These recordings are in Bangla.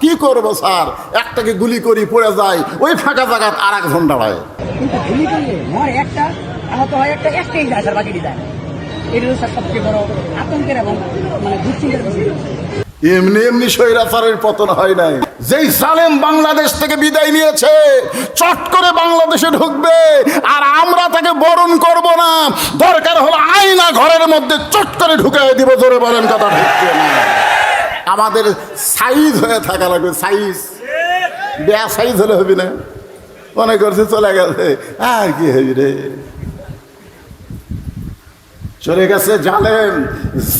কি করব স্যার? একটাকে গুলি করি পড়ে যায় ওই ফাঁকা জায়গা আর এক ঘণ্টা দাঁড়ায় হয় মানে এমনি এমনি স্বৈরাচারের পতন হয় নাই। যেই সালেম বাংলাদেশ থেকে বিদায় নিয়েছে চট করে বাংলাদেশে ঢুকবে আর আমরা তাকে বরণ করব না। দরকার হলো আয়না ঘরের মধ্যে চট করে ঢুকাই দিব জোরে বলেন কথা ঢুকছে না আমাদের সাইজ হয়ে থাকা লাগবে, সাইজ। বেয়া সাইজ হলে হবি না। মনে করছে চলে গেছে। আর কি হবি রে? চলে গেছে জালেম।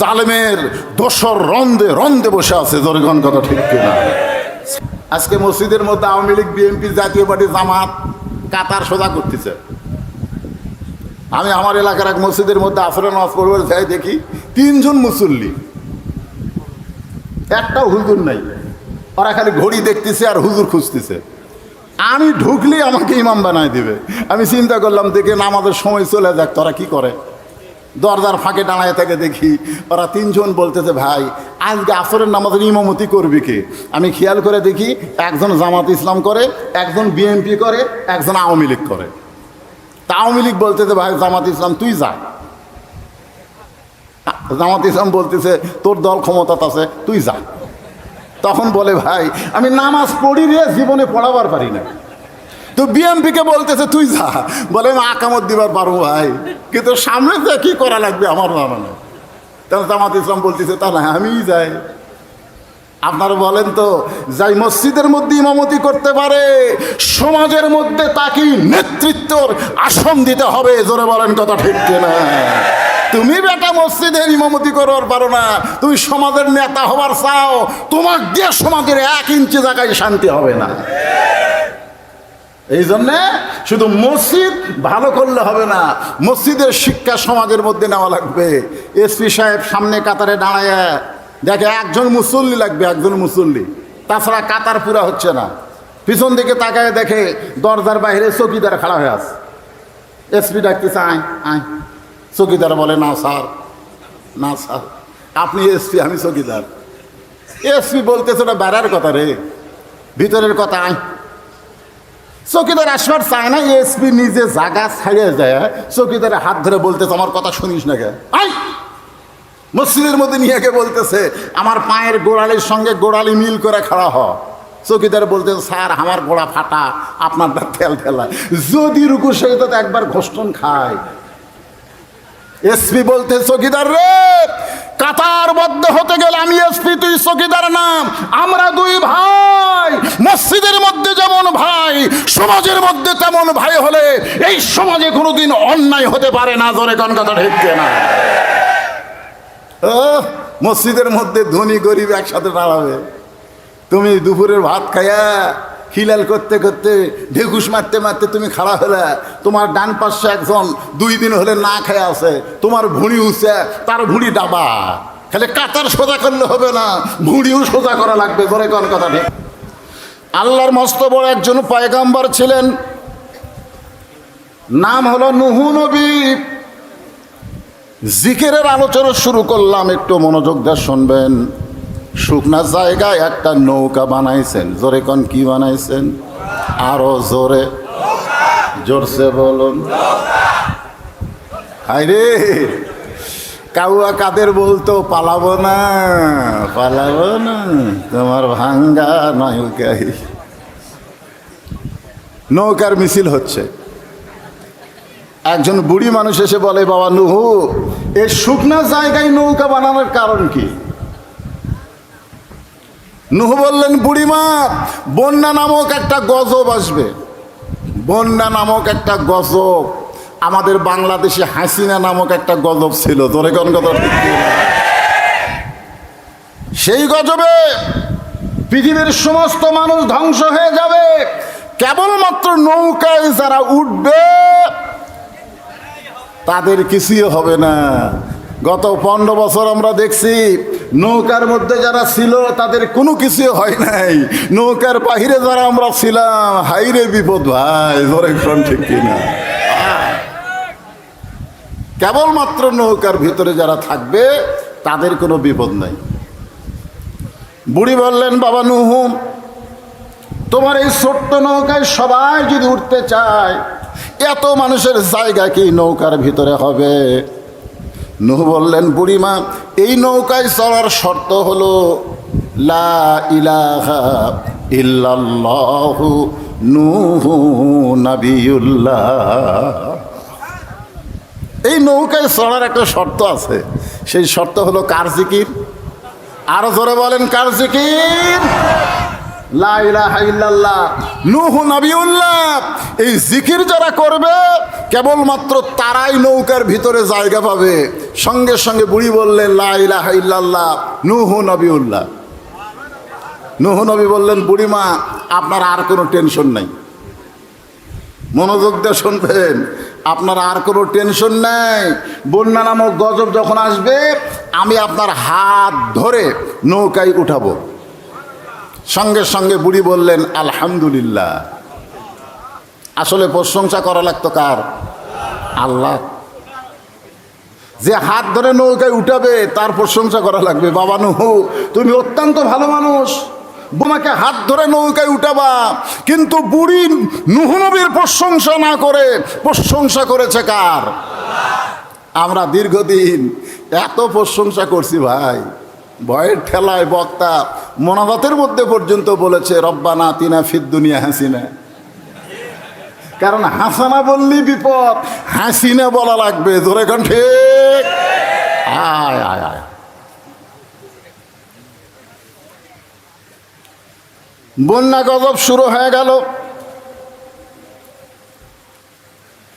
জালেমের দোসর রন্দে রন্দে বসে আছে জোরগণ কথা ঠিক কিনা? আজকে মসজিদের মধ্যে আওয়ামী লীগ বিএনপি জাতীয় পার্টি, জামাত, কাতার সোজা করতেছে। আমি আমার এলাকার এক মসজিদের মধ্যে আসরে নামাজ পড়বার যাই দেখি তিনজন মুসল্লি। একটাও হুজুর নাই। ওরা খালি ঘড়ি দেখতেছে আর হুজুর খুঁজতেছে। আমি ঢুকলেই আমাকে ইমাম বানায় দিবে। আমি চিন্তা করলাম, দেখে নামাজের সময় চলে যাক, তোরা কি করে? দরজার ফাঁকে দাঁড়ায় থেকে দেখি, ওরা তিনজন বলতেছে, ভাই, আজকে আসরের নামাজের ইমামতি করবি কে? আমি খেয়াল করে দেখি, একজন জামাত ইসলাম করে, একজন বিএনপি করে, একজন আওয়ামী লীগ করে। তা আওয়ামী লীগ বলতেছে, ভাই, জামাত ইসলাম, তুই যা। জামাত ইসলাম বলতেছে, তোর দল ক্ষমতা আছে, তুই যা। তখন বলে, ভাই, আমি নামাজ পড়ি রে, জীবনে পড়াবার পারি না। তো বিএমপিকে বলতেছে, তুই যা। বলে, আমি আকামত দিবার পারব, ভাই। কিন্তু সামনে কি করা লাগবে আমার জানা তাহলে জামাত ইসলাম বলতেছে তাহলে আমিই যাই। আপনারা বলেন তো, যাই মসজিদের মধ্যে ইমামতি করতে পারে, সমাজের মধ্যে তাকে নেতৃত্বর আসন দিতে হবে, জোরে বলেন কথা ঠিক কিনা? তুমি বেটা মসজিদের ইমামতি করার পারো না, তুমি সমাজের নেতা হবার চাও, তোমার দিয়ে সমাজের এক ইঞ্চি জায়গায় শান্তি হবে না। এই জন্যে শুধু মসজিদ ভালো করলে হবে না, মসজিদের শিক্ষা সমাজের মধ্যে নেওয়া লাগবে। এসপি সাহেব সামনে কাতারে দাঁড়ায় দেখে একজন মুসল্লি লাগবে, একজন মুসল্লি। তাছাড়া কাতার পুরা হচ্ছে না। পিছন দিকে তাকায় দেখে দরজার বাইরে চকিদার খাড়া হয়ে আছে। এসপি ডাকতেছে, আয় আয়। চকিদার বলে, না স্যার না স্যার, আপনি এসপি আমি চকিদার। এসপি বলতেছে, ওটা বেড়ার কথা রে। ভিতরের কথা, আয়। চকিদার আসবার চায় না এসপি নিজে জাগা ছাড়িয়ে যায়। চকিদারের হাত ধরে বলতেছে, আমার কথা শুনিস না কে? আই মসজিদের মধ্যে নিয়ে বলতেছে, আমার পায়ের গোড়ালির সঙ্গে গোড়ালি মিল করে খাড়া হ। চকিদার বলতেছে, স্যার, আমার গোড়া ফাটা, আপনার তেল ফেলা যদি রুকু সহিত একবার ঘোষণ খায়। এসপি বলতে, চকিদার রে, কাতার বদ্ধ হতে গেলে আমি এসপি, তুই চকিদার নাম। আমরা দুই ভাই, মসজিদের মধ্যে যেমন ভাই, সমাজের মধ্যে তেমন ভাই হলে এই সমাজে কোনোদিন অন্যায় হতে পারে না। ধরে কোন কথা ঢেকছে না। মসজিদের মধ্যে ধনী গরিব একসাথে দাঁড়াবে। তুমি দুপুরের ভাত খাইয়া খিলাল করতে করতে ঢেকুস মারতে মারতে তুমি খাড়া হলে, তোমার ডান পাশে একজন দুই দিন হলে না খেয়ে আছে, তোমার ভুঁড়ি উঠছে তার ভুঁড়ি ডাবা। খালি কাতার সোজা করলে হবে না, ভুঁড়িও সোজা করা লাগবে ধরে কোন কথা ঠিক আল্লাহর মস্ত বড় একজন পয়গাম্বার ছিলেন, নাম হলো নুহু নবী। জিকেরের আলোচনা শুরু করলাম, একটু মনোযোগ দিয়ে শুনবেন। শুকনা জায়গায় একটা নৌকা বানাইছেন। জোরে কোন কি বানাইছেন? আরও জোরে। জোরসে বলুন। হাইরে কাউয়া কাদের বলতো, পালাবো না পালাবো না, তোমার ভাঙ্গা নৌকাই নৌকার মিছিল হচ্ছে। একজন বুড়ি মানুষ এসে বলে, বাবা নুহু এই শুকনা জায়গায় নৌকা বানানোর কারণ কি? নুহু বললেন বুড়িমা বন্যা নামক একটা গজব আসবে। বন্যা নামক একটা গজব। আমাদের বাংলাদেশে হাসিনা নামক একটা গজব ছিল। তোরে কোন কথা সেই গজবে পৃথিবীর সমস্ত মানুষ ধ্বংস হয়ে যাবে। কেবলমাত্র নৌকায় যারা উঠবে তাদের কিছুই হবে না। গত পনেরো বছর আমরা দেখছি, নৌকার মধ্যে যারা ছিল, তাদের কোনো কিছু হয় নাই। নৌকার বাহিরে যারা আমরা ছিলাম, হাইরে বিপদ ভাই ধরে ঠিক কিনা? কেবলমাত্র নৌকার ভিতরে যারা থাকবে, তাদের কোনো বিপদ নাই। বুড়ি বললেন, বাবা নুহু, তোমার এই ছোট্ট নৌকায় সবাই যদি উঠতে চায় এত মানুষের জায়গা কি নৌকার ভিতরে হবে? নুহ বললেন, বুড়িমা, এই নৌকায় চলার শর্ত হলো লা ইলাহা নুহু নাবিউল্লাহ এই নৌকায় চড়ার একটা শর্ত আছে। সেই শর্ত হলো কার জিকির? আরও জোরে বলেন, কার জিকির? নূহু নবিউল্লাহ। এই জিকির যারা করবে, কেবলমাত্র তারাই নৌকার ভিতরে জায়গা পাবে। সঙ্গে সঙ্গে বুড়ি বললেন লা ইলাহা ইল্লাল্লাহ, নূহু নবিউল্লাহ। নূহু নবী বললেন বুড়িমা আপনার আর কোনো টেনশন নাই। মনোযোগ দিয়ে শুনবেন, আপনার আর কোনো টেনশন নেই। বন্যা নামক গজব যখন আসবে, আমি আপনার হাত ধরে নৌকায় উঠাবো। সঙ্গে সঙ্গে বুড়ি বললেন, আলহামদুলিল্লাহ। আসলে প্রশংসা করা লাগতো কার? আল্লাহ। যে হাত ধরে নৌকায় উঠাবে, তার প্রশংসা করা লাগবে। বাবা নুহু, তুমি অত্যন্ত ভালো মানুষ। বোমাকে হাত ধরে নৌকায় উঠাবা, কিন্তু বুড়ি নুহনবীর প্রশংসা না করে, প্রশংসা করেছে কার? আমরা দীর্ঘদিন এত প্রশংসা করছি ভাই। ভয়ের ঠেলায় বক্তা মনাবাতের মধ্যে পর্যন্ত বলেছে, রব্বানা তিনা ফিদ দুনিয়া হাসিনা। কারণ হাসানা বললি বিপদ, হাসিনা বলা লাগবে। ধরে ঠিক? আয় আয় আয়। বন্যা গজব শুরু হয়ে গেল।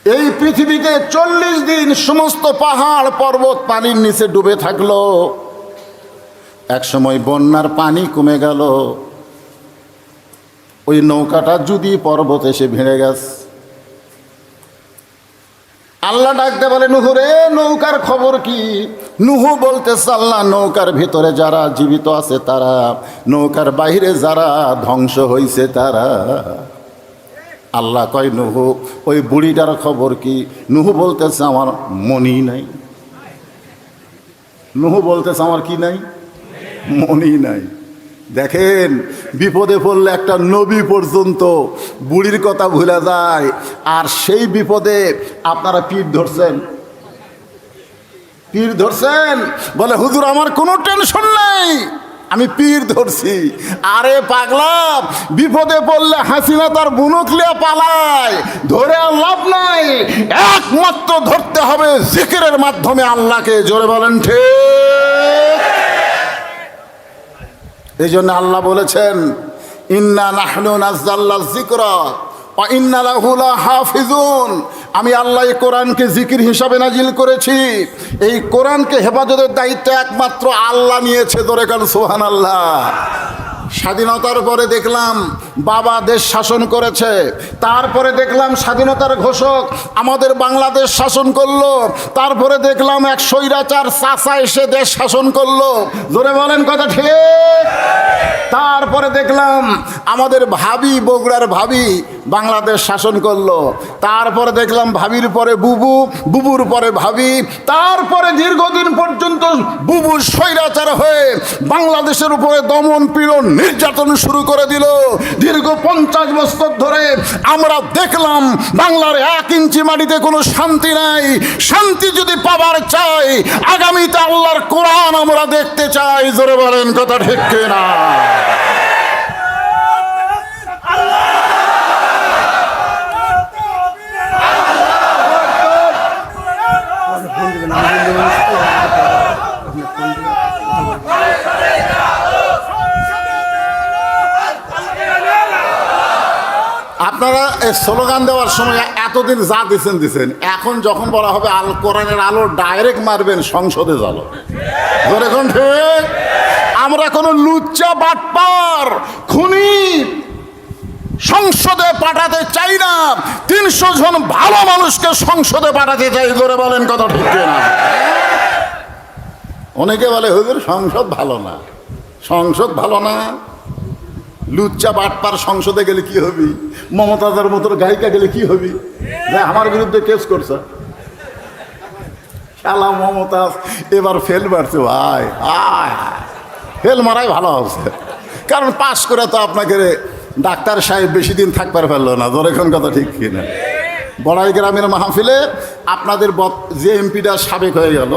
এই পৃথিবীতে চল্লিশ দিন সমস্ত পাহাড়, পর্বত, পানির নিচে ডুবে থাকল। একসময় বন্যার পানি কমে গেল। ওই নৌকাটা যদি পর্বত এসে ভেঙে গেছে। আল্লাহ ডাকতে বলে, নুহু রে, নৌকার খবর কি? নুহু বলতে আল্লাহ, নৌকার ভিতরে যারা জীবিত আছে তারা, নৌকার বাইরে যারা ধ্বংস হয়েছে তারা। আল্লাহ কয়, নুহু, ওই বুড়িটার খবর কি? নুহু বলতেছে, আমার মনি নাই। নুহু বলতেছে, আমার কি নাই? মনি নাই। দেখেন, বিপদে পড়লে একটা নবী পর্যন্ত বুড়ির কথা ভুলে যায়, আর সেই বিপদে আপনারা পীর ধরছেন। পীর ধরছেন? বলে, হুজুর, আমার কোনো টেনশন নেই, আমি পীর ধরছি। আরে পাগলা, বিপদে পড়লে হাসিনা তার বুনকলিয়া পালায়। ধরে আর লাভ নাই। একমাত্র ধরতে হবে জিকিরের মাধ্যমে আল্লাহকে। জোরে বলেন, ঠিক? এই জন্য আল্লাহ বলেছেন, ইন্না নাহনু লাহাফিজুন। আমি আল্লাহ কোরআনকে জিকির হিসাবে নাজিল করেছি। এই কোরআনকে হেফাজতের দায়িত্ব একমাত্র আল্লাহ নিয়েছে দরেকাল সোহান আল্লাহ স্বাধীনতার পরে দেখলাম বাবা দেশ শাসন করেছে। তারপরে দেখলাম স্বাধীনতার ঘোষক আমাদের বাংলাদেশ শাসন করল। তারপরে দেখলাম এক স্বৈরাচার চাষা এসে দেশ শাসন করল। জোরে বলেন কথা ঠিক? তারপরে দেখলাম আমাদের ভাবি, বগুড়ার ভাবি বাংলাদেশ শাসন করল। তারপরে দেখলাম ভাবির পরে বুবু, বুবুর পরে ভাবি। তারপরে দীর্ঘদিন পর্যন্ত বুবু স্বৈরাচার হয়ে বাংলাদেশের উপরে দমন পীড়ন নির্যাতন শুরু করে দিল। দীর্ঘ পঞ্চাশ বছর ধরে আমরা দেখলাম বাংলার এক ইঞ্চি মাটিতে কোনো শান্তি নাই। শান্তি যদি পাবার চাই, আগামীতে আল্লাহর কোরআন আমরা দেখতে চাই। জোরে বলেন, কথা ঠিক না আপনারা স্লোগান দেওয়ার সময় এতদিন যা দিচ্ছেন দিচ্ছেন এখন যখন বলা হবে আল কোরআনের আলো, ডাইরেক্ট মারবেন সংসদে জালো। ধরে এখন ঠিক? আমরা কোনো লুচ্চা বাটপার, খুনি সংসদে পাঠাতে চাই না। তিনশো জন ভালো মানুষকে সংসদে পাঠাতে চাই ধরে বলেন কথা ঠিক না অনেকে বলে, হুজুর, সংসদ ভালো না। সংসদ ভালো না। লুচ্চা বাটপার সংসদে গেলে কি হবি? মমতাজার মতো গায়িকা গেলে কি হবি? আমার বিরুদ্ধে কেস করছে। শালা মমতাজ, এবার ফেল মারছে, ভাই। ফেল মারাই ভালো হচ্ছে। কারণ পাশ করে তো আপনাকে ডাক্তার সাহেব বেশি দিন থাকবার পারল না, ধর এখন কথা ঠিক কিনা বড়াই গ্রামের মাহফিলে আপনাদের যে এমপিটা সাবেক হয়ে গেল,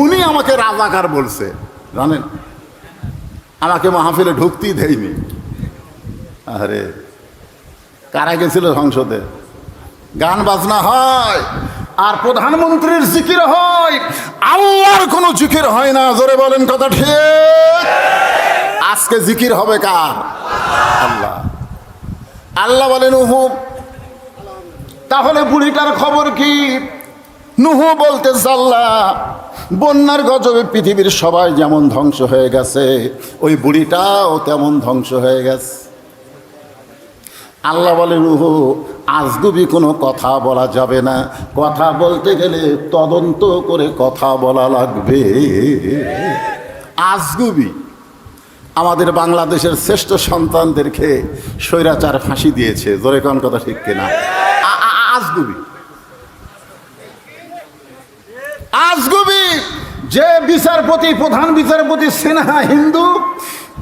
উনি আমাকে রাজাকার বলছে, জানেন? আমাকে মাহফিলে ঢুকতেই দেয়নি। আরে কারা গেছিল সংসদে? গান বাজনা হয় আর প্রধানমন্ত্রীর জিকির হয়, আল্লাহর কোনো জিকির হয় না, জোরে বলেন কথা ঠিক? আজকে জিকির হবে কার? আল্লাহ। আল্লাহ বলেন, উহু, তাহলে বুড়িটার খবর কি? নুহু বলতে আল্লাহ বন্যার গজবে পৃথিবীর সবাই যেমন ধ্বংস হয়ে গেছে, ওই বুড়িটাও তেমন ধ্বংস হয়ে গেছে। আল্লাহ বলে রুহু আজগুবি কোনো কথা বলা যাবে না, কথা বলতে গেলে তদন্ত করে কথা বলা লাগবে। আজগুবি আমাদের বাংলাদেশের শ্রেষ্ঠ সন্তানদেরকে স্বৈরাচার ফাঁসি দিয়েছে, জোরে কোন কথা ঠিক কিনা? আজগুবি আজগুবি যে বিচারপতি, প্রধান বিচারপতি সিনহা হিন্দু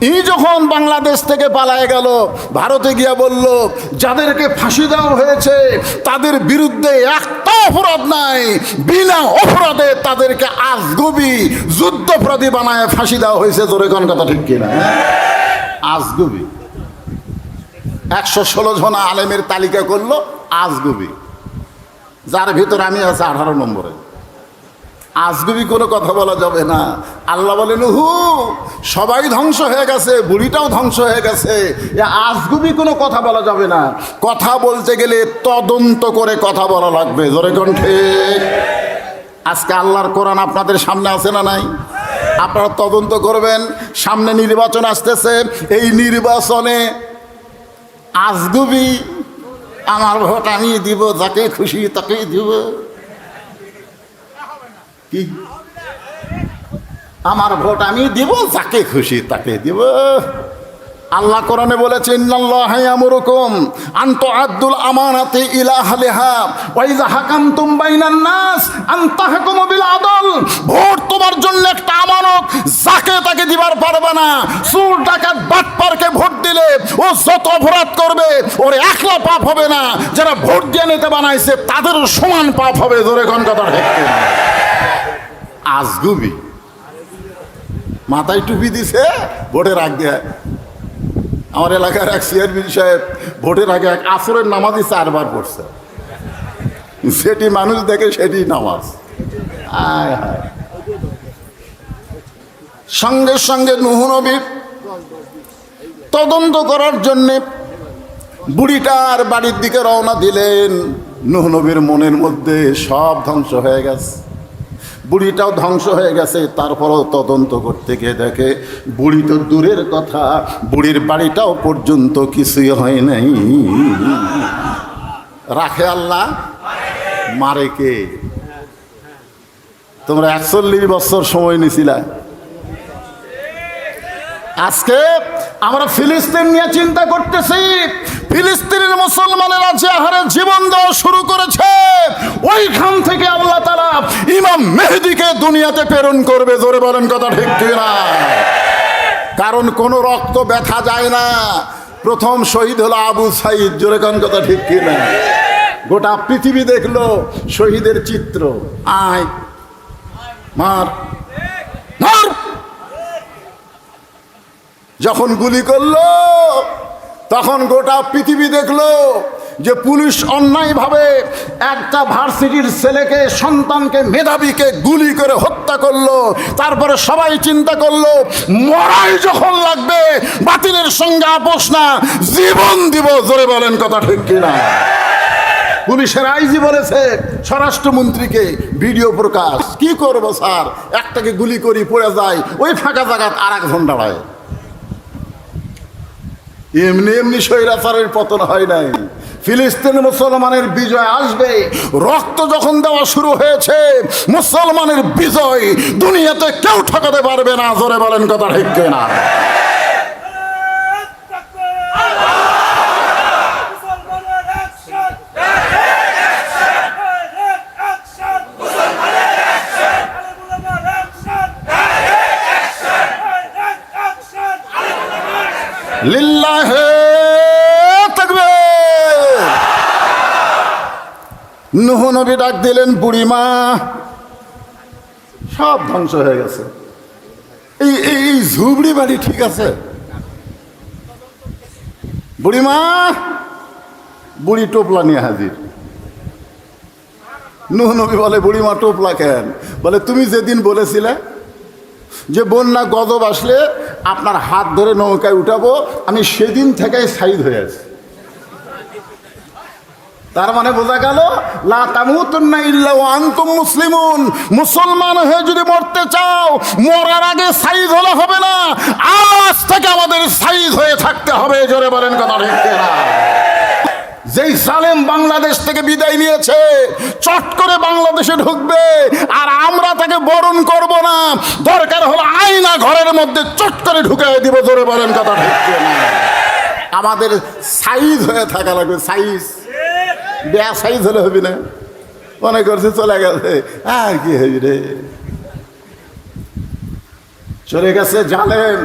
ই যখন বাংলাদেশ থেকে পালায় গেল, ভারতে গিয়া বলল, যাদেরকে ফাঁসি দেওয়া হয়েছে, তাদের বিরুদ্ধে একটা অপরাধ নাই। বিনা অপরাধে তাদেরকে আজগুবি যুদ্ধপরাধী বানায় ফাঁসি দেওয়া হয়েছে। তোর কোন কথা ঠিক কিনা? আজগুবি। একশো ষোলো জন আলেমের তালিকা করল, আজগুবি। যার ভিতর আমি আছে আঠারো নম্বরে। আজগুবি কোনো কথা বলা যাবে না। আল্লাহ বলেন হু সবাই ধ্বংস হয়ে গেছে, বুড়িটাও ধ্বংস হয়ে গেছে। আজগুবি কোনো কথা বলা যাবে না। কথা বলতে গেলে তদন্ত করে কথা বলা লাগবে। জোরে কণ্ঠে আজকে আল্লাহর কোরআন আপনাদের সামনে আছে না নাই? আপনারা তদন্ত করবেন, সামনে নির্বাচন আসতেছে। এই নির্বাচনে আজগুবি আমার ভোট আমি দিব, যাকে খুশি তাকেই দিব। কি? আমার ভোট আমি দিব, যাকে খুশি তাকে দিব। আল্লাহ কোরআনে বলেছেন ইন্নাল্লাহায়ামুরুকুম আন্ত আব্দুল আমানাতে ইলা আহলিহা ওয়া ইযা হাকামতুম নাস আন তাহকুমু বিল আদল। ভোট তোমার জন্য একটা আমানত, যাকে তাকে দিবার পারবে না। চোর, ডাকাত, বাটপারকে ভোট দিলে ও যত অপরাধ করবে, ওর একলা পাপ হবে না। যারা ভোট দিয়ে নিতে বানাইছে, তাদেরও সমান পাপ হবে। ধরে কোন কথা ঠিক? আজগুবি। মাথায় টুপি দিছে ভোটের আগে আমার এলাকার এক চেয়ারম্যান সাহেব ভোটের আগে এক আসরের নামাজই চারবার পড়ছে। সেটি মানুষ দেখে সেটি নামাজ। সঙ্গে সঙ্গে নুহনবী তদন্ত করার জন্যে বুড়িটার বাড়ির দিকে রওনা দিলেন। নুহনবীর মনের মধ্যে সব ধ্বংস হয়ে গেছে। বুড়িটাও ধ্বংস হয়ে গেছে, তারপরও তদন্ত করতে গিয়ে দেখে বুড়ি তো দূরের কথা, বুড়ির বাড়িটাও পর্যন্ত কিছুই হয় নাই। রাখে আল্লাহ? মারে কে? তোমরা একচল্লিশ বছর সময় নিছিলা। আজকে আমরা ফিলিস্তিন নিয়ে চিন্তা করতেছি। ফিলিস্তিনের মুসলমানেরা যে হারে জীবন দেওয়া শুরু করেছে, ওইখান থেকে আল্লাহ তারা ইমাম মেহেদিকে দুনিয়াতে প্রেরণ করবে। জোরে বলেন কথা ঠিক না কারণ কোনো রক্ত ব্যথা যায় না। প্রথম শহীদ হলো আবু সাইদ। জোরে কোন কথা ঠিক কিনা? গোটা পৃথিবী দেখল শহীদের চিত্র। আয় মার। যখন গুলি করল তখন গোটা পৃথিবী দেখল যে পুলিশ অন্যায়ভাবে একটা ভার্সিটির ছেলেকে, সন্তানকে, মেধাবীকে গুলি করে হত্যা করল। তারপরে সবাই চিন্তা করল, মরাই যখন লাগবে, বাতিলের সঙ্গে আপোষ না, জীবন দিব, জোরে বলেন কথা ঠিক কিনা? পুলিশের আইজি বলেছে, স্বরাষ্ট্রমন্ত্রীকে ভিডিও প্রকাশ। কি করব স্যার? একটাকে গুলি করি, পড়ে যায় ওই ফাঁকা জায়গাত আর একজন দাঁড়ায় এমনি এমনি স্বৈরাচারের পতন হয় নাই। ফিলিস্তিন মুসলমানের বিজয় আসবে। রক্ত যখন দেওয়া শুরু হয়েছে, মুসলমানের বিজয় দুনিয়াতে কেউ ঠকাতে পারবে না। জোরে বলেন কথা ঠিক না লাহে থাকবে নুহ নবী ডাক দিলেন বুড়িমা সব ধ্বংস হয়ে গেছে। এই এই ঝুবড়ি বাড়ি ঠিক আছে। বুড়িমা বুড়ি টোপলা নিয়ে হাজির। নুহ নবী বলে বুড়িমা টোপলা কেন? বলে, তুমি যেদিন বলেছিলে যে বন্যা গজব আসলে আপনার হাত ধরে নৌকায় উঠাবো, আমি সেদিন থেকে সাইড হয়ে আছি। তার মানে বোঝা গেল, লা তামুতুন্না ইল্লা মুসলিমুন। মুসলমান হয়ে যদি মরতে চাও, মরার আগে সাইজ হলে হবে না। আজ থেকে আমাদের সাইজ হয়ে থাকতে হবে, জোরে বলেন কথা ঠিক? যেই সালেম বাংলাদেশ থেকে বিদায় নিয়েছে, চট করে বাংলাদেশে ঢুকবে, আর আমরা তাকে বরণ করব না। দরকার হলো আয়না ঘরের মধ্যে চট করে ঢুকে দিব, জোরে বলেন কথা ঠিক কিনা? আমাদের সাইজ হয়ে থাকা লাগবে সাইজ বেয়া সাইজ হলে হবি না। মনে করছে চলে গেছে। আর কি হবি রে? চলে গেছে জালেম।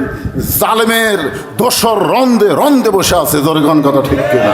জালেমের দোসর রন্দে রন্দে বসে আছে জোরগণ কথা ঠিক কিনা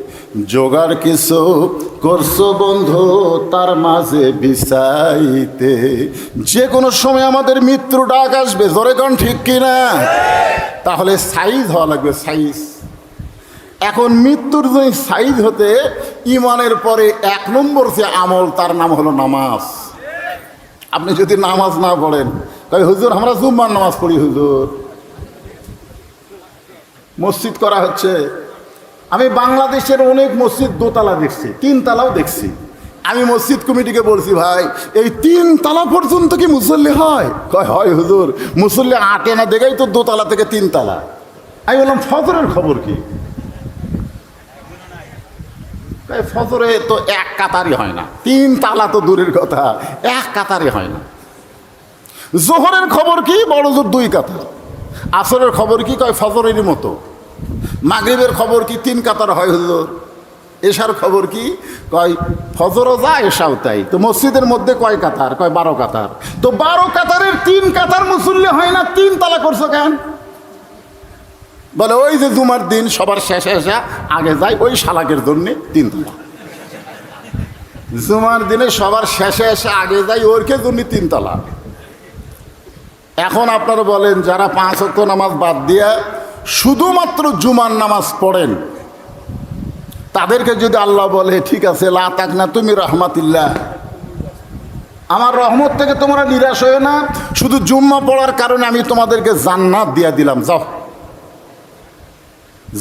জোগাড় কিছু করছ বন্ধু, তার মাঝে বিছাইতে। যে কোনো সময় আমাদের মৃত্যু ডাক আসবে, জোরে কোন ঠিক কিনা? তাহলে সাইজ হওয়া লাগবে, সাইজ। এখন মৃত্যুর যে সাইজ হতে, ইমানের পরে এক নম্বর যে আমল, তার নাম হলো নামাজ। আপনি যদি নামাজ না পড়েন তাই হুজুর, আমরা জুম্মার নামাজ পড়ি, হুজুর। মসজিদ করা হচ্ছে আমি বাংলাদেশের অনেক মসজিদ দোতলা দেখছি তিন তালাও দেখছি। আমি মসজিদ কমিটিকে বলছি, ভাই, এই তিন তালা পর্যন্ত কি মুসল্লি হয়? কয়, হয় হুজুর, মুসল্লি আটে না দেখেই তো দোতলা থেকে তিন তালা আমি বললাম, ফজরের খবর কি? ফজরে তো এক কাতারই হয় না তিন তালা তো দূরের কথা, এক কাতারই হয় না। জোহরের খবর কি? বড় জোর দুই কাতার। আসরের খবর কি? কয়, ফজরেরই মতো। মাগরিবের খবর কি তিন কাতার হয় হুজুর? এশার খবর কি? কয় ফজরও যা, এশাও তাই। তো মসজিদের মধ্যে কয় কাতার? কয় বারো কাতার? তো বারো কাতারের তিন কাতার মুসল্লি হয় না, তিন তালা করছ কেন? বলে, ওই যে জুমার দিন, সবার শেষে এসে আগে যায় ওই শালাকের জন্য তিন তালা। জুমার দিনে সবার শেষে এসে আগে যায় ওরকে জন্য তিন তালা। এখন আপনারা বলেন, যারা পাঁচ অক্ট নামাজ বাদ দিয়ে শুধুমাত্র জুমার নামাজ পড়েন। তাদেরকে যদি আল্লাহ বলে, ঠিক আছে, লা না তুমি রহমাতিল্লাহ। আমার রহমত থেকে তোমরা নিরাশ হয়ে না। শুধু জুম্মা পড়ার কারণে আমি তোমাদেরকে জান্নাত দিয়ে দিলাম। যাও।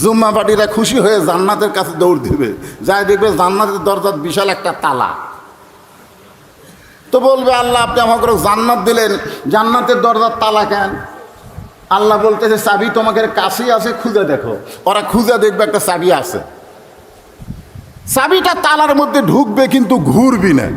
জুম্মা পাটিরা খুশি হয়ে জান্নাতের কাছে দৌড় দিবে। যাই দেখবে জান্নাতের দরজার বিশাল একটা তালা। তো বলবে, আল্লাহ, আপনি আমাকে জান্নাত দিলেন। জান্নাতের দরজার তালা কেন? আল্লাহ বলতেছে, চাবি তোমাকে কাছেই আছে, খুঁজে দেখো। ওরা খুঁজে দেখবে একটা চাবি আছে। চাবিটা তালার মধ্যে ঢুকবে কিন্তু ঘুরবি না।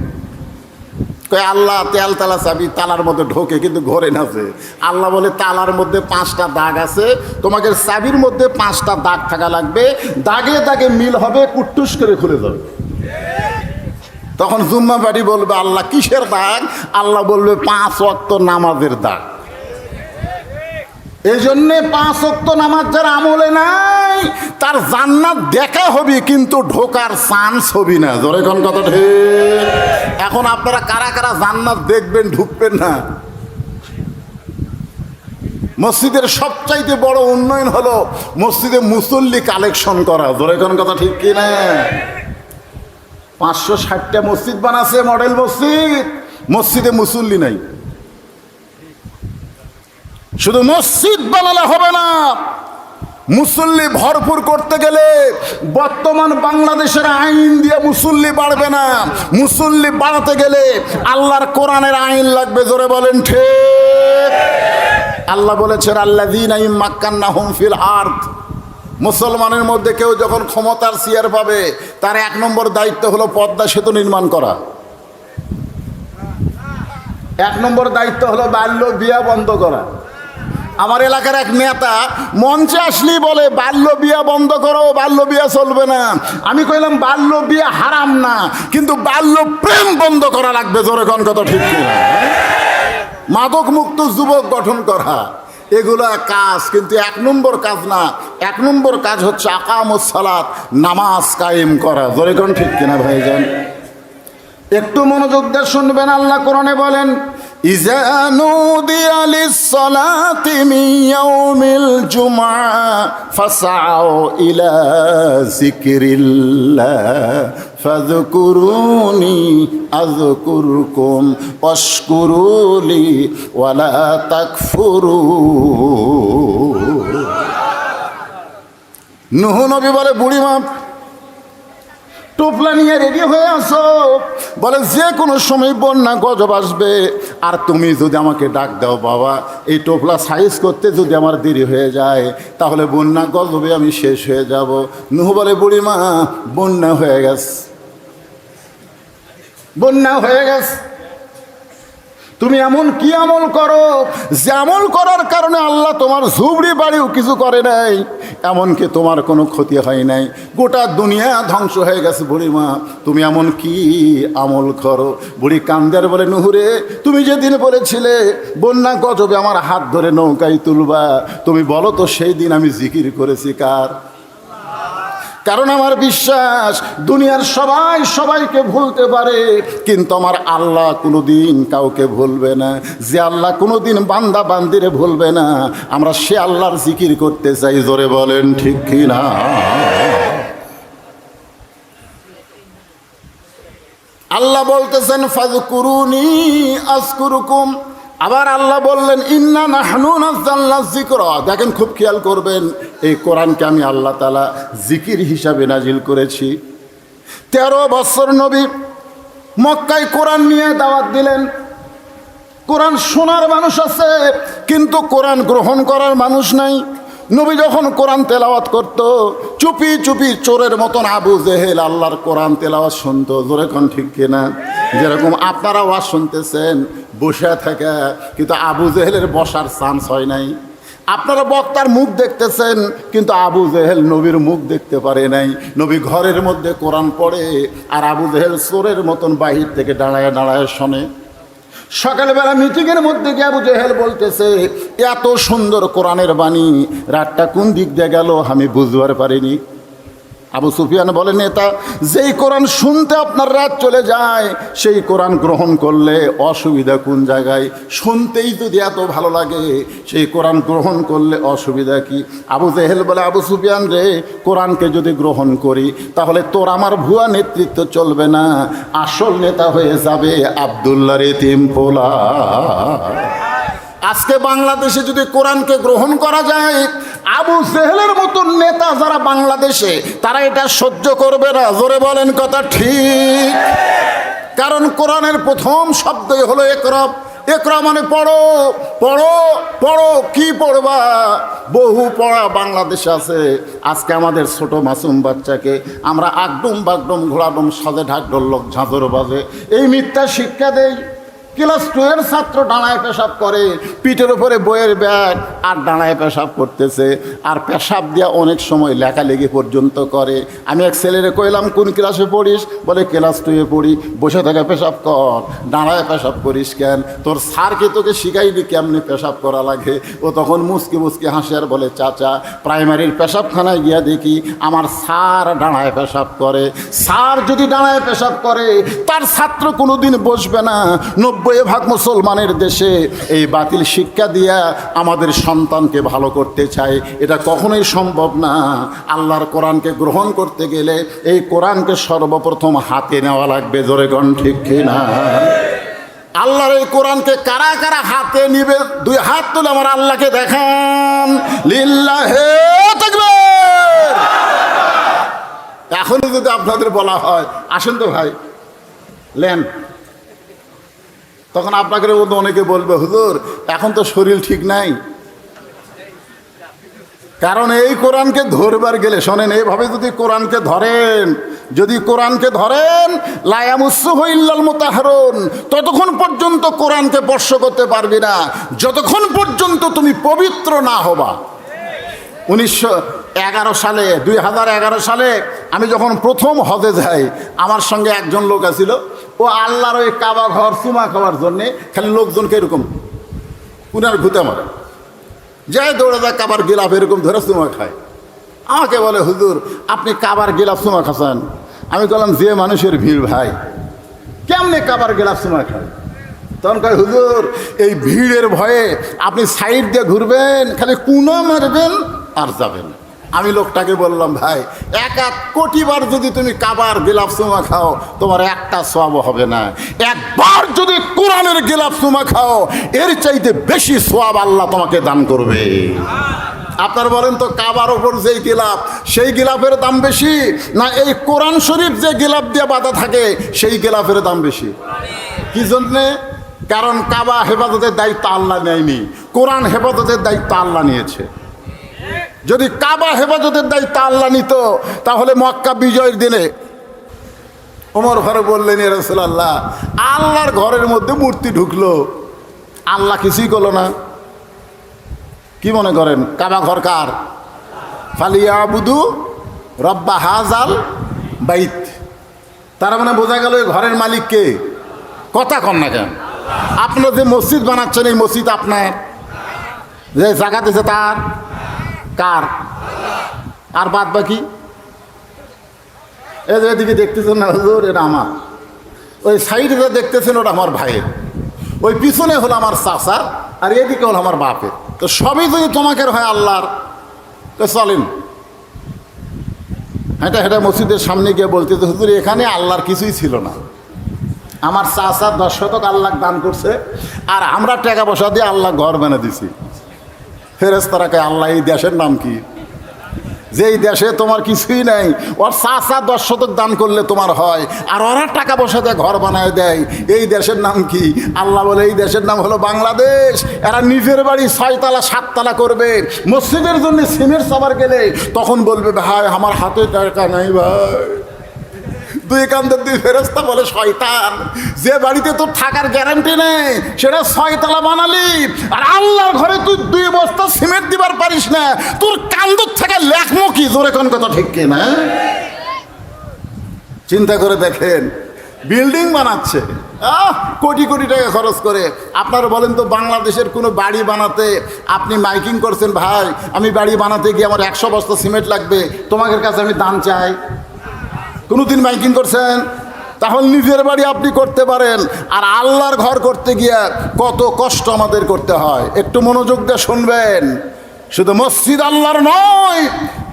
আল্লাহ তেল তালা চাবি তালার মধ্যে ঢোকে কিন্তু ঘরে না নাচে আল্লাহ বলে, তালার মধ্যে পাঁচটা দাগ আছে তোমাকে চাবির মধ্যে পাঁচটা দাগ থাকা লাগবে। দাগে দাগে মিল হবে, কুট্টুস করে খুলে যাবে তখন জুম্মা বাড়ি বলবে, আল্লাহ, কিসের দাগ? আল্লাহ বলবে, পাঁচ অক্ত নামাজের দাগ। এই জন্যে পাঁচ অক্ত নামাজ যার আমলে নাই, তার জান্নাত দেখা হবে, কিন্তু ঢোকার চান্স হবি না। ধরে কোন কথা ঠিক? এখন আপনারা কারা কারা জান্নাত দেখবেন, ঢুকবেন না? মসজিদের সবচাইতে বড় উন্নয়ন হলো মসজিদে মুসল্লি কালেকশন করা। ধরে কোন কথা ঠিক কি না? পাঁচশো ষাটটা মসজিদ বানাছে, মডেল মসজিদ। মসজিদে মুসল্লি নাই। শুধু মসজিদ বানালে হবে না। মুসল্লি ভরপুর করতে গেলে বর্তমান বাংলাদেশের আইন দিয়ে মুসল্লি বাড়বে না। মুসল্লি বাড়াতে গেলে আল্লাহর কোরআনের আইন লাগবে, জোরে বলেন ঠিক? আল্লাহ বলেছেন আল্লাহ দিন মাক্কান্না হুম ফিল আর্থ মুসলমানের মধ্যে কেউ যখন ক্ষমতার চেয়ার পাবে, তার এক নম্বর দায়িত্ব হলো পদ্মা সেতু নির্মাণ করা। এক নম্বর দায়িত্ব হলো বাল্য বিয়া বন্ধ করা। আমার এলাকার এক নেতা, মঞ্চে আসলেই বলে, বাল্য বিয়া বন্ধ করো, বাল্য বিয়া চলবে না। আমি কইলাম, বাল্য বিয়া হারাম না, কিন্তু বাল্য প্রেম বন্ধ করা লাগবে, জোরে কোন ঠিক মাদক মুক্ত যুবক গঠন করা, এগুলা কাজ, কিন্তু এক নম্বর কাজ না, এক নম্বর কাজ হচ্ছে আকাম সালাত, নামাজ কায়েম করা। জোরে কোন ঠিক কিনা, ভাইজান? একটু মনোযোগ দিয়ে শুনবেন, আল্লাহ কোরআনে বলেন ইজানুদি আলিস সালাতি মিন ইয়াউমিল জুমআ ফাসআউ ইলা যিকরিল্লাহ, ফাযকুরুনি আযকুরকুম, ওয়াশকুরুলি ওয়ালা তাকফুরুন নুহ নবী বলে বুড়িমা টোপলা নিয়ে রেডি হয়ে আসো বলে, যে কোনো সময় বন্যা গজব আসবে। আর তুমি যদি আমাকে ডাক দাও, বাবা, এই টোপলা সাইজ করতে যদি আমার দেরি হয়ে যায়, তাহলে বন্যা গজবে আমি শেষ হয়ে যাব। নুহ বলে, বুড়িমা, বন্যা হয়ে গেছে। বন্যা হয়ে গেছে। তুমি এমন কি আমল করো? যে আমল করার কারণে আল্লাহ তোমার ঝুবড়ি বাড়িও কিছু করে নাই। এমনকি তোমার কোনো ক্ষতি হয় নাই। গোটা দুনিয়া ধ্বংস হয়ে গেছে বুড়ি মা। তুমি এমন কি আমল করো? বুড়ি কান্দার বলে, নুহুরে, তুমি যেদিন বলেছিলে, বন্যা গজবে আমার হাত ধরে নৌকায় তুলবা। তুমি বলো তো, সেই দিন আমি জিকির করেছি কার? কারণ আমার বিশ্বাস, দুনিয়ার সবাই সবাইকে ভুলতে পারে, কিন্তু আমার আল্লাহ কোনোদিন কাউকে ভুলবে না। যে আল্লাহ কোনোদিন বান্দা বান্দিরে ভুলবে না, আমরা সে আল্লাহর জিকির করতে চাই, জোরে বলেন ঠিক কি না আল্লাহ বলতেছেন ফাজকুরুনি আজকুরুকুম আবার আল্লাহ বললেন, ইন্না যিকরা। দেখেন খুব খেয়াল করবেন, এই কোরআনকে আমি আল্লাহ তালা জিকির হিসাবে নাজিল করেছি। তেরো বছর নবী মক্কায় কোরআন নিয়ে দাওয়াত দিলেন। কোরআন শোনার মানুষ আছে, কিন্তু কোরআন গ্রহণ করার মানুষ নাই। নবী যখন কোরআন তেলাওয়াত করত, চুপি চুপি চোরের মতন আবু জেহেল আল্লাহর কোরআন তেলাওয়াত শুনতো। জোরে কোন ঠিক কিনা? যেরকম আপনারা ওয়াজ শুনতেছেন, বসে থাকে, কিন্তু আবু জেহেলের বসার চান্স হয় নাই। আপনারা বক্তার মুখ দেখতেছেন, কিন্তু আবু জেহেল নবীর মুখ দেখতে পারে নাই। নবী ঘরের মধ্যে কোরআন পড়ে, আর আবু জেহেল চোরের মতন বাহির থেকে দাঁড়ায় দাঁড়ায় শোনে। সকালবেলা মিটিংয়ের মধ্যে গিয়ে আবু জেহেল বলতেছে, এত সুন্দর কোরআনের বাণী, রাতটা কোন দিক দিয়ে গেল আমি বুঝবার পারিনি। আবু সুফিয়ান বলে, নেতা, যেই কোরআন শুনতে আপনার রাত চলে যায়, সেই কোরআন গ্রহণ করলে অসুবিধা কোন জায়গায়? শুনতেই যদি এত ভালো লাগে, সেই কোরআন গ্রহণ করলে অসুবিধা কি? আবু জেহেল বলে, আবু সুফিয়ান রে, কোরআনকে যদি গ্রহণ করি, তাহলে তোর আমার ভুয়া নেতৃত্ব চলবে না। আসল নেতা হয়ে যাবে আবদুল্লা রে তিমপোলা আজকে বাংলাদেশে যদি কোরআনকে গ্রহণ করা যায় আবু জেহেলের মতন নেতা যারা বাংলাদেশে, তারা এটা সহ্য করবে না। জোরে বলেন কথা ঠিক। কারণ কোরআনের প্রথম শব্দই হলো একরব। একরা মানে পড়ো পড়ো পড়ো, কি পড়বা? বহু পড়া বাংলাদেশে আছে। আজকে আমাদের ছোট মাসুম বাচ্চাকে আমরা আগডুম বাগডুম ঘোড়াডুম সাজে ঢাক ডল্লক ঝাঁঝর বাজে। এই মিথ্যা শিক্ষা দেয় ক্লাস টু এর ছাত্র ডানায় পেশাব করে, পিঠের উপরে বইয়ের ব্যাগ, আর ডানায় পেশাব করতেছে। আর পেশাব দিয়া অনেক সময় লেখালেখি পর্যন্ত করে। আমি এক ছেলেরে কইলাম, কোন ক্লাসে পড়িস? বলে, ক্লাস টুয়ে পড়ি। বসে থেকে পেশাব কর। ডানায় পেশাব করিস কেন? তোর স্যারকে তোকে শিখাইনি কেমনি পেশাব করা লাগে? ও তখন মুসকি মুসকি হাসে আর বলে, চাচা, প্রাইমারির পেশাবখানায় গিয়া দেখি আমার স্যার ডানায় পেশাব করে। স্যার যদি ডানায় পেশাব করে, তার ছাত্র কোনোদিন বসবে না। নব্বই ভাগ মুসলমানের দেশে এই বাতিল শিক্ষা দিয়া আমাদের সন্তানকে ভালো করতে চায়। এটা কখনোই সম্ভব না। আল্লাহর কোরআনকে গ্রহণ করতে গেলে এই কোরআনকে সর্বপ্রথম হাতে নেওয়া লাগবে। জোরে গণ ঠিক কিনা আল্লাহর এই কোরআনকে কারা কারা হাতে নিবে? দুই হাত তুলে আমার আল্লাহকে দেখান। লিল্লাহে এখনই যদি আপনাদের বলা হয়, আসেন তো ভাই, লেন। তখন আপনাকে মধ্যে অনেকে বলবে, হুজুর, এখন তো শরীর ঠিক নাই। কারণ এই কোরআনকে ধরবার গেলে, শোনেন এইভাবে যদি কোরআনকে ধরেন, যদি কোরআনকে ধরেন লায়ামুসু হইল্লাল মোতাহারণ ততক্ষণ পর্যন্ত কোরআনকে স্পর্শ করতে পারবি না। যতক্ষণ পর্যন্ত তুমি পবিত্র না হবা। উনিশশো এগারো সালে, দুই হাজার এগারো সালে আমি যখন প্রথম হজে যাই, আমার সঙ্গে একজন লোক আছিল ও আল্লাহর ওই কাবা ঘর চুমা খাওয়ার জন্যে খালি লোকজনকে এরকম উনার ঘুতে মারে। যায় দৌড়ে যায়, কাবার গিলাফ এরকম ধরে চুমা খায়। আমাকে বলে, হুজুর, আপনি কাবার গিলাফ চুমা খাচ্ছেন? আমি বললাম যে মানুষের ভিড় ভাই, কেমনে কাবার গিলাফ চুমা খায়? তখন কয়, হুজুর, এই ভিড়ের ভয়ে আপনি সাইড দিয়ে ঘুরবেন, খালি কুনো মারবেন আর যাবেন আমি লোকটাকে বললাম, ভাই, এক এক কোটিবার যদি তুমি কাবার গিলাফ চুমা খাও, তোমার একটা সব হবে না। একবার যদি কোরআনের গিলাফ চুমা খাও, এর চাইতে বেশি সোয়াব আল্লাহ তোমাকে দান করবে। আপনার বলেন তো, কাবার ওপর যেই গিলাপ সেই গিলাপের দাম বেশি? না, এই কোরআন শরীফ যে গিলাপ দিয়ে বাঁধা থাকে, সেই গিলাপের দাম বেশি? কি জন্যে? কারণ কাবা হেফাজতের দায়িত্ব আল্লাহ নেয়নি। কোরআন হেফাজতের দায়িত্ব আল্লাহ নিয়েছে। যদি কাবা হেফাজতের দায়িত্ব আল্লাহ নিত, তাহলে মক্কা বিজয়ের দিনে ওমর ফারুক বললেন রসুল্লাহ আল্লাহর ঘরের মধ্যে মূর্তি ঢুকলো। আল্লাহ কিছুই করল না। কি মনে করেন? কাবা ঘর কার? ফালিয়া বুধু রব্বা হাজাল বাইত। তার মানে বোঝা গেল এই ঘরের মালিক কে? কথা কন না কেন? আপনারা যে মসজিদ বানাচ্ছেন, এই মসজিদ আপনার। যে জায়গা দিয়েছে তার। কার? আর বাদ বাকি? এই যে এদিকে দেখতেছেন না হুজুর, এটা আমার। ওই সাইডে যে দেখতেছেন, ওটা আমার ভাইয়ের। ওই পিছনে হলো আমার চাষা আর এদিকে হলো আমার বাপের। তো সবই যদি তোমাকে হয় আল্লাহর, তো চলেন। হেঁটে হেঁটে মসজিদের সামনে গিয়ে বলতে হুজুর, এখানে আল্লাহর কিছুই ছিল না। আমার চাষা দশ শতক আল্লাহ দান করছে, আর আমরা টাকা পয়সা দিয়ে আল্লাহ ঘর বানিয়ে দিছি ফেরেস্তারাকে আল্লাহ, এই দেশের নাম কি? যেই দেশে তোমার কিছুই নাই, ওর চাষা দশ শতক দান করলে তোমার হয়, আর ওরা টাকা পয়সা দিয়ে ঘর বানায় দেয়, এই দেশের নাম কি? আল্লাহ বলে, এই দেশের নাম হলো বাংলাদেশ। এরা নিজের বাড়ি ছয়তলা, সাততলা করবে। মসজিদের জন্য সিমের সবার গেলে তখন বলবে, ভাই, আমার হাতে টাকা নাই, ভাই। দুই কান্দের দুই ফেরস্তা বলে শয়তান। যে বাড়িতে তোর থাকার গ্যারান্টি নেই, সেটা ছয়তলা বানালি। আর আল্লাহর ঘরে তুই দুই বস্তা সিমেন্ট দিবার পারিস না। তোর কান্দর থেকে লেখমো কি? জোরে কোন কথা ঠিক না চিন্তা করে দেখেন বিল্ডিং বানাচ্ছে। কোটি কোটি টাকা খরচ করে। আপনারা বলেন তো, বাংলাদেশের কোনো বাড়ি বানাতে আপনি মাইকিং করছেন, ভাই, আমি বাড়ি বানাতে গিয়ে আমার একশো বস্তা সিমেন্ট লাগবে, তোমাদের কাছে আমি দান চাই। কোনোদিন মাইকিং করছেন? তাহলে নিজের বাড়ি আপনি করতে পারেন। আর আল্লাহর ঘর করতে গিয়ে কত কষ্ট আমাদের করতে হয়। একটু মনোযোগ দিয়ে শুনবেন। শুধু মসজিদ আল্লাহর নয়,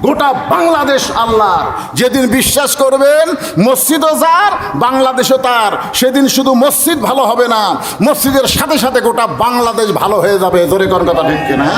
গোটা বাংলাদেশ আল্লাহর। যেদিন বিশ্বাস করবেন, মসজিদও যার, বাংলাদেশও তার। সেদিন শুধু মসজিদ ভালো হবে না, মসজিদের সাথে সাথে গোটা বাংলাদেশ ভালো হয়ে যাবে। জোরে কর কথা ঠিক কিনা?